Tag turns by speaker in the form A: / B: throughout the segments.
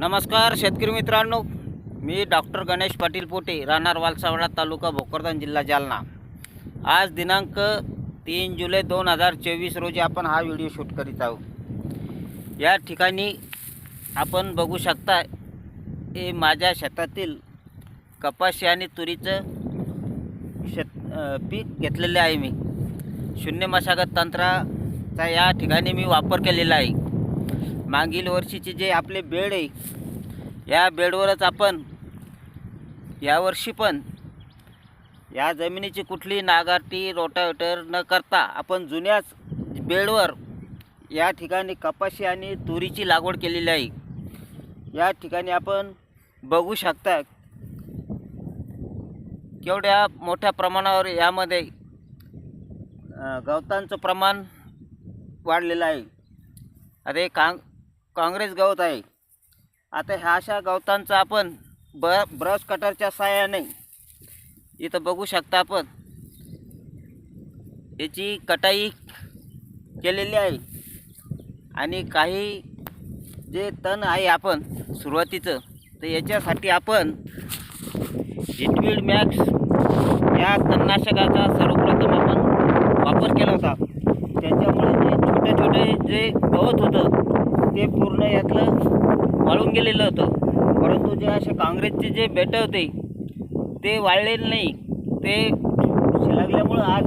A: नमस्कार शेतकरी मित्रांनो. मी डॉक्टर गणेश पाटील पोटे राहणार वालसावडा तालुका भोकरदन जिल्हा जालना. आज दिनांक तीन जुलै दोन हजार चोवीस रोजी आपण हा व्हिडिओ शूट करीत आहोत. या ठिकाणी आपण बघू शकता हे माझ्या शेतातील कपाशी आणि तुरीचं शेत पीक घेतलेले आहे मी. शून्य मशागत तंत्राचा या ठिकाणी मी वापर केलेला आहे. मागील वर्षीचे जे आपले बेड आहे या बेडवरच आपण यावर्षी पण या जमिनीची कुठली नागाटी रोटावेटर न करता आपण जुन्याच बेडवर या ठिकाणी कपाशी आणि तुरीची लागवड केलेली आहे. या ठिकाणी आपण बघू शकता केवढ्या मोठ्या प्रमाणावर यामध्ये गवतांचं प्रमाण वाढलेलं आहे. अरे कांग काँग्रेस गवत आहे. आता ह्या अशा गवतांचं आपण ब ब्रश कटरच्या साह्याने इथं बघू शकता आपण. याची कटाई केलेली आहे. आणि काही जे तण आहे आपण सुरुवातीचं तर याच्यासाठी आपण हिटवीड मॅक्स या तणनाशकाचा सर्वप्रथम आपण वापर केला होता. त्याच्यामुळे जे छोटे छोटे जे गवत होतं ते पूर्ण यातलं वाळून गेलेलं होतं. परंतु जे असे काँग्रेसचे जे बेट होते ते वाळलेले नाही. ते लागल्यामुळं आज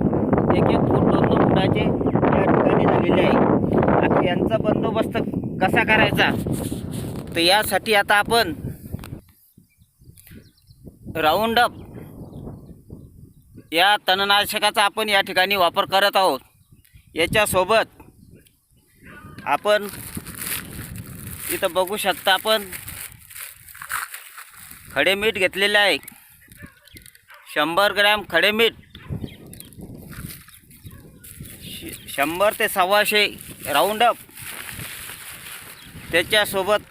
A: एक एक फूट दोन दोन फुटाचे या ठिकाणी झालेले आहे. आता यांचा बंदोबस्त कसा करायचा? तर यासाठी आता आपण राऊंड अप या तणनाशकाचा आपण या ठिकाणी वापर करत आहोत. याच्यासोबत आपण इथं बघू शकता आपण. खडे मीठ घेतलेले आहे. शंभर ग्रॅम खडे मीठ. श- शंभर ते सव्वाशे राऊंड अप त्याच्यासोबत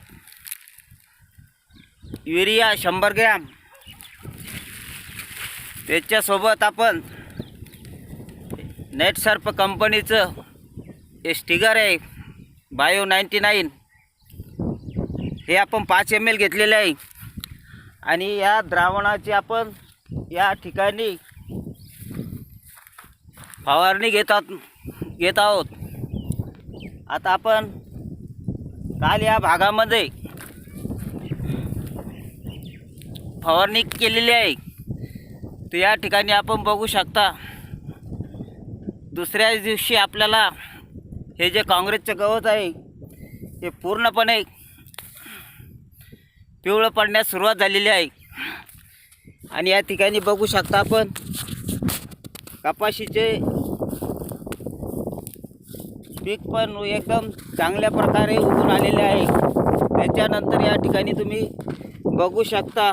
A: युरिया शंभर ग्रॅम. त्याच्यासोबत आपण नेट सर्प कंपनीचं हे स्टिगर आहे. Bio ninety nine. हे आपण पाच एम एल घेतलेले आहे. आणि या द्रावणाची आपण या ठिकाणी फवारणी घेतात घेत आहोत. आता आपण काल या भागामध्ये फवारणी केलेली आहे. तर या ठिकाणी आपण बघू शकता दुसऱ्याच दिवशी आपल्याला हे जे काँग्रेसचं गवत आहे हे पूर्णपणे पिवळं पडण्यास सुरुवात झालेली आहे. आणि या ठिकाणी बघू शकता आपण कपाशीचे पीक पण एकदम चांगल्या प्रकारे उगून आलेले आहे. त्याच्यानंतर या ठिकाणी तुम्ही बघू शकता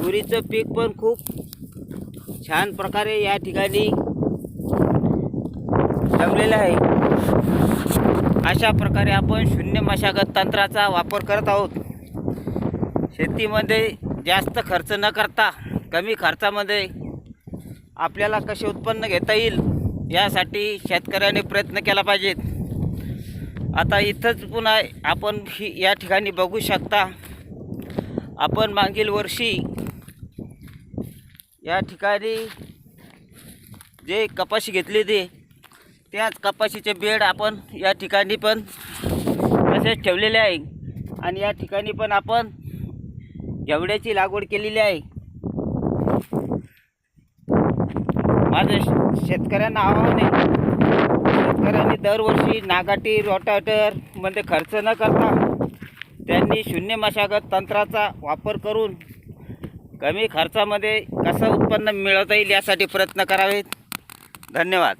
A: तुरीचं पीक पण खूप छान प्रकारे या ठिकाणी जमलेलं आहे. अशा प्रकारे आपण शून्य मशागत तंत्राचा वापर करत आहोत. शेतीमध्ये जास्त खर्च न करता कमी खर्चामध्ये आपल्याला कसे उत्पन्न घेता येईल यासाठी शेतकऱ्याने प्रयत्न केला पाहिजेत. आता इथंच पुन्हा आपण ही या ठिकाणी बघू शकता आपण मागील वर्षी या ठिकाणी जे कपाशी घेतली ती त्याच कपाशीचे बेड आपण या ठिकाणी पण तसेच ठेवलेले आहे. आणि या ठिकाणी पण आपण घेवड्याची लागवड केलेली आहे. माझं शेतकऱ्यांना आव्हान आहे. शेतकऱ्यांनी दरवर्षी नागाटी रोटाटरमध्ये खर्च न करता त्यांनी शून्य मशागत तंत्राचा वापर करून कमी खर्चामध्ये कसं उत्पन्न मिळवता येईल यासाठी प्रयत्न करावेत. धन्यवाद.